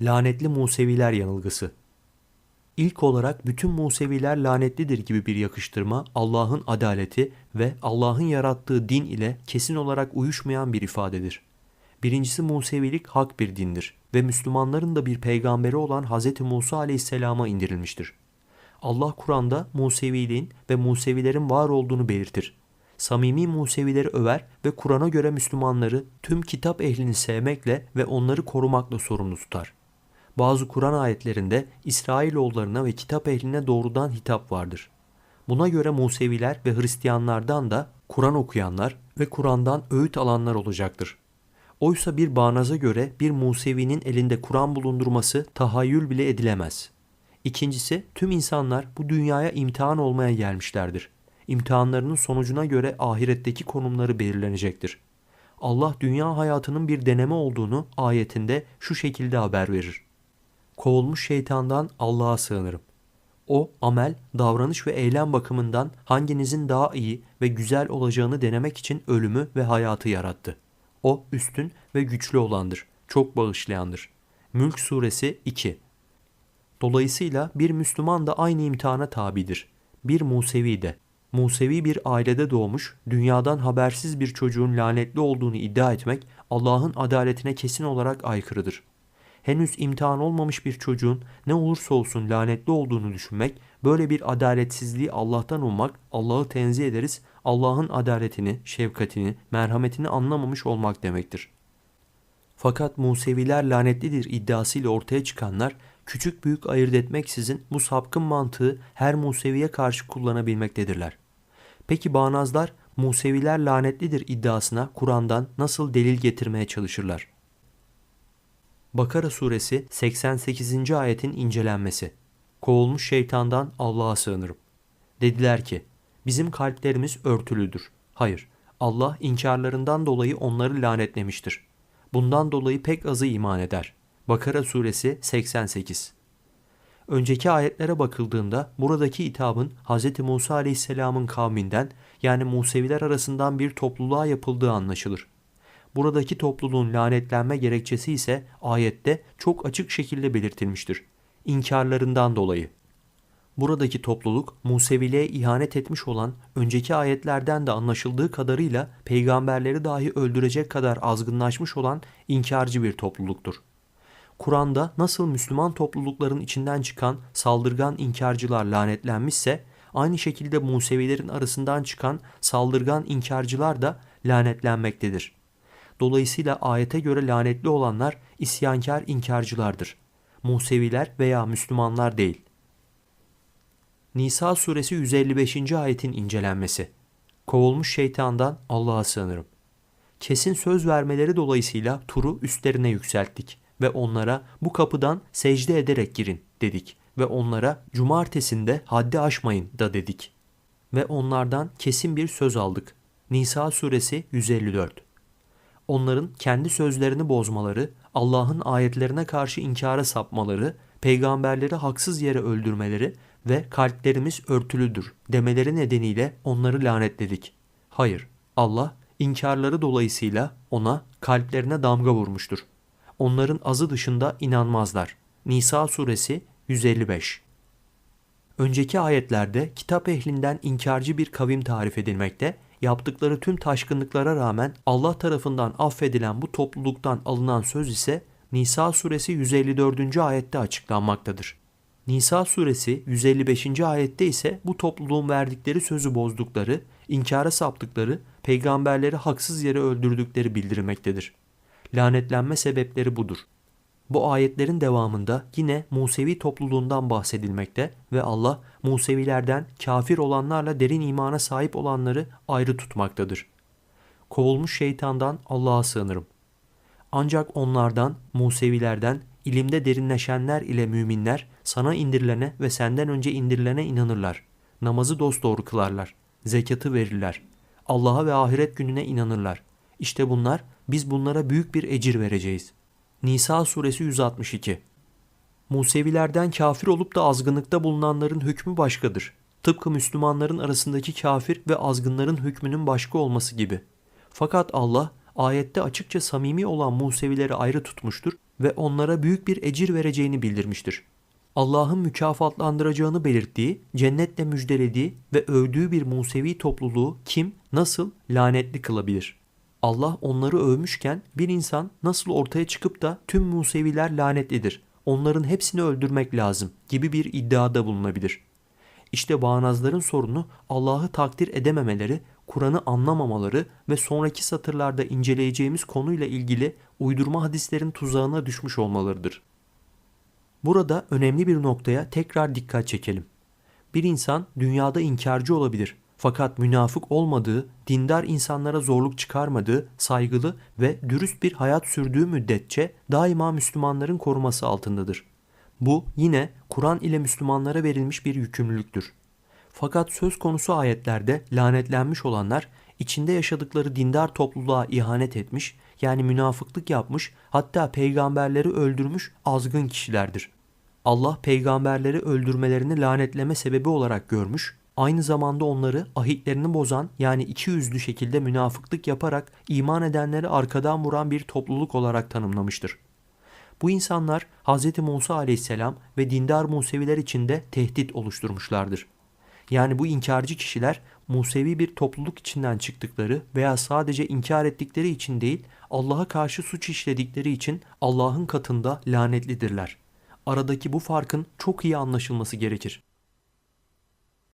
Lanetli Museviler yanılgısı. İlk olarak bütün Museviler lanetlidir gibi bir yakıştırma Allah'ın adaleti ve Allah'ın yarattığı din ile kesin olarak uyuşmayan bir ifadedir. Birincisi Musevilik hak bir dindir ve Müslümanların da bir peygamberi olan Hz. Musa aleyhisselama indirilmiştir. Allah Kur'an'da Museviliğin ve Musevilerin var olduğunu belirtir. Samimi Musevileri över ve Kur'an'a göre Müslümanları tüm kitap ehlini sevmekle ve onları korumakla sorumlu tutar. Bazı Kur'an ayetlerinde İsrailoğullarına ve kitap ehline doğrudan hitap vardır. Buna göre Museviler ve Hristiyanlardan da Kur'an okuyanlar ve Kur'an'dan öğüt alanlar olacaktır. Oysa bir bağnaza göre bir Musevi'nin elinde Kur'an bulundurması tahayyül bile edilemez. İkincisi tüm insanlar bu dünyaya imtihan olmaya gelmişlerdir. İmtihanlarının sonucuna göre ahiretteki konumları belirlenecektir. Allah dünya hayatının bir deneme olduğunu ayetinde şu şekilde haber verir. Kovulmuş şeytandan Allah'a sığınırım. O amel, davranış ve eylem bakımından hanginizin daha iyi ve güzel olacağını denemek için ölümü ve hayatı yarattı. O üstün ve güçlü olandır, çok bağışlayandır. Mülk suresi 2 Dolayısıyla bir Müslüman da aynı imtihana tabidir. Bir Musevi de. Musevi bir ailede doğmuş, dünyadan habersiz bir çocuğun lanetli olduğunu iddia etmek Allah'ın adaletine kesin olarak aykırıdır. Henüz imtihan olmamış bir çocuğun ne olursa olsun lanetli olduğunu düşünmek, böyle bir adaletsizliği Allah'tan ummak, Allah'ı tenzih ederiz, Allah'ın adaletini, şefkatini, merhametini anlamamış olmak demektir. Fakat Museviler lanetlidir iddiasıyla ortaya çıkanlar küçük büyük ayırt etmeksizin bu sapkın mantığı her Museviye karşı kullanabilmektedirler. Peki bağnazlar Museviler lanetlidir iddiasına Kur'an'dan nasıl delil getirmeye çalışırlar? Bakara suresi 88. ayetin incelenmesi. Kovulmuş şeytandan Allah'a sığınırım. Dediler ki, bizim kalplerimiz örtülüdür. Hayır, Allah inkarlarından dolayı onları lanetlemiştir. Bundan dolayı pek azı iman eder. Bakara suresi 88 Önceki ayetlere bakıldığında buradaki hitabın Hz. Musa aleyhisselamın kavminden yani Museviler arasından bir topluluğa yapıldığı anlaşılır. Buradaki topluluğun lanetlenme gerekçesi ise ayette çok açık şekilde belirtilmiştir. İnkarlarından dolayı. Buradaki topluluk Museviliğe ihanet etmiş olan önceki ayetlerden de anlaşıldığı kadarıyla peygamberleri dahi öldürecek kadar azgınlaşmış olan inkarcı bir topluluktur. Kur'an'da nasıl Müslüman toplulukların içinden çıkan saldırgan inkarcılar lanetlenmişse aynı şekilde Musevilerin arasından çıkan saldırgan inkarcılar da lanetlenmektedir. Dolayısıyla ayete göre lanetli olanlar isyankar inkarcılardır. Museviler veya Müslümanlar değil. Nisa suresi 155. ayetin incelenmesi. Kovulmuş şeytandan Allah'a sığınırım. Kesin söz vermeleri dolayısıyla turu üstlerine yükselttik ve onlara bu kapıdan secde ederek girin dedik ve onlara cumartesinde haddi aşmayın da dedik. Ve onlardan kesin bir söz aldık. Nisa suresi 154 Onların kendi sözlerini bozmaları, Allah'ın ayetlerine karşı inkara sapmaları, peygamberleri haksız yere öldürmeleri ve kalplerimiz örtülüdür demeleri nedeniyle onları lanetledik. Hayır, Allah inkarları dolayısıyla ona kalplerine damga vurmuştur. Onların azı dışında inanmazlar. Nisa suresi 155 Önceki ayetlerde kitap ehlinden inkarcı bir kavim tarif edilmekte, yaptıkları tüm taşkınlıklara rağmen Allah tarafından affedilen bu topluluktan alınan söz ise Nisa suresi 154. ayette açıklanmaktadır. Nisa suresi 155. ayette ise bu topluluğun verdikleri sözü bozdukları, inkara saptıkları, peygamberleri haksız yere öldürdükleri bildirilmektedir. Lanetlenme sebepleri budur. Bu ayetlerin devamında yine Musevi topluluğundan bahsedilmekte ve Allah Musevilerden kafir olanlarla derin imana sahip olanları ayrı tutmaktadır. Kovulmuş şeytandan Allah'a sığınırım. Ancak onlardan, Musevilerden, ilimde derinleşenler ile müminler sana indirilene ve senden önce indirilene inanırlar. Namazı dosdoğru kılarlar. Zekatı verirler. Allah'a ve ahiret gününe inanırlar. İşte bunlar biz bunlara büyük bir ecir vereceğiz. Nisa suresi 162 Musevilerden kafir olup da azgınlıkta bulunanların hükmü başkadır. Tıpkı Müslümanların arasındaki kafir ve azgınların hükmünün başka olması gibi. Fakat Allah ayette açıkça samimi olan Musevileri ayrı tutmuştur ve onlara büyük bir ecir vereceğini bildirmiştir. Allah'ın mükafatlandıracağını belirttiği, cennetle müjdelediği ve övdüğü bir Musevi topluluğu kim, nasıl lanetli kılabilir? Allah onları övmüşken bir insan nasıl ortaya çıkıp da tüm Museviler lanetlidir, onların hepsini öldürmek lazım gibi bir iddiada bulunabilir. İşte bağnazların sorunu Allah'ı takdir edememeleri, Kur'an'ı anlamamaları ve sonraki satırlarda inceleyeceğimiz konuyla ilgili uydurma hadislerin tuzağına düşmüş olmalarıdır. Burada önemli bir noktaya tekrar dikkat çekelim. Bir insan dünyada inkarcı olabilir fakat münafık olmadığı, dindar insanlara zorluk çıkarmadığı, saygılı ve dürüst bir hayat sürdüğü müddetçe daima Müslümanların koruması altındadır. Bu yine Kur'an ile Müslümanlara verilmiş bir yükümlülüktür. Fakat söz konusu ayetlerde lanetlenmiş olanlar içinde yaşadıkları dindar topluluğa ihanet etmiş, yani münafıklık yapmış, hatta peygamberleri öldürmüş azgın kişilerdir. Allah peygamberleri öldürmelerini lanetleme sebebi olarak görmüş, aynı zamanda onları ahitlerini bozan yani iki yüzlü şekilde münafıklık yaparak iman edenleri arkadan vuran bir topluluk olarak tanımlamıştır. Bu insanlar Hz. Musa aleyhisselam ve dindar Museviler içinde tehdit oluşturmuşlardır. Yani bu inkarcı kişiler Musevi bir topluluk içinden çıktıkları veya sadece inkar ettikleri için değil, Allah'a karşı suç işledikleri için Allah'ın katında lanetlidirler. Aradaki bu farkın çok iyi anlaşılması gerekir.